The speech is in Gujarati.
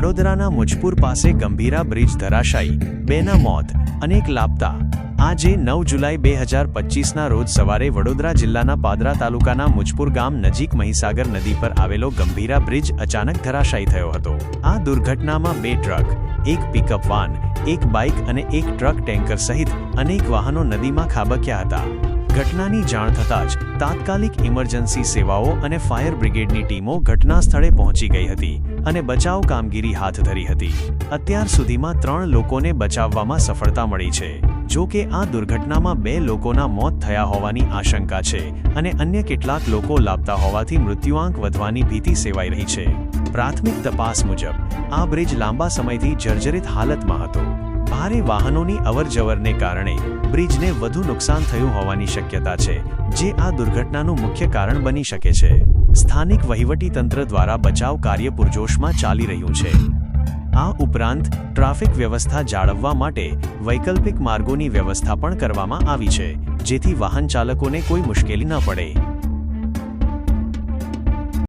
વડોદરાના મુજપુર પાસે ગંભીરા બ્રિજ ધરાશાયી, બેના મોત અનેક લાપતા. આજે નવ જુલાઈ બે હજાર પચીસના રોજ સવારે વડોદરા જિલ્લાના પાદરા તાલુકાના મુજપુર ગામ નજીક મહીસાગર નદી પર આવેલો ગંભીરા બ્રિજ અચાનક ધરાશાયી થયો હતો. આ દુર્ઘટનામાં બે ટ્રક, એક પિકઅપ વાન, એક બાઇક અને એક ટ્રક ટેન્કર સહિત અનેક વાહનો નદીમાં ખાબક્યા હતા. ઘટનાની જાણ થતાં જ તાત્કાલિક ઇમરજન્સી સેવાઓ અને ફાયર બ્રિગેડની ટીમો ઘટના સ્થળે પહોંચી ગઈ હતી અને બચાવ કામગીરી હાથ ધરી હતી. અત્યાર સુધીમાં ત્રણ લોકોને બચાવવામાં સફળતા મળી છે. જો કે આ દુર્ઘટનામાં બે લોકોના મોત થયા હોવાની આશંકા છે અને અન્ય કેટલાક લોકો લાપતા હોવાથી મૃત્યુઆંક વધવાની ભીતિ સેવાઈ રહી છે. પ્રાથમિક તપાસ મુજબ, આ બ્રિજ લાંબા સમયથી જર્જરિત હાલતમાં હતો. ભારે વાહનોની અવરજવરને કારણે બ્રિજને વધુ નુકસાન થયું હોવાની શક્યતા છે, જે આ દુર્ઘટનાનું મુખ્ય કારણ બની શકે છે. સ્થાનિક વહીવટીતંત્ર દ્વારા બચાવ કાર્ય પૂરજોશમાં ચાલી રહ્યું છે. આ ઉપરાંત, ટ્રાફિક વ્યવસ્થા જાળવવા માટે વૈકલ્પિક માર્ગોની વ્યવસ્થા પણ કરવામાં આવી છે, જેથી વાહન ચાલકોને કોઈ મુશ્કેલી ન પડે.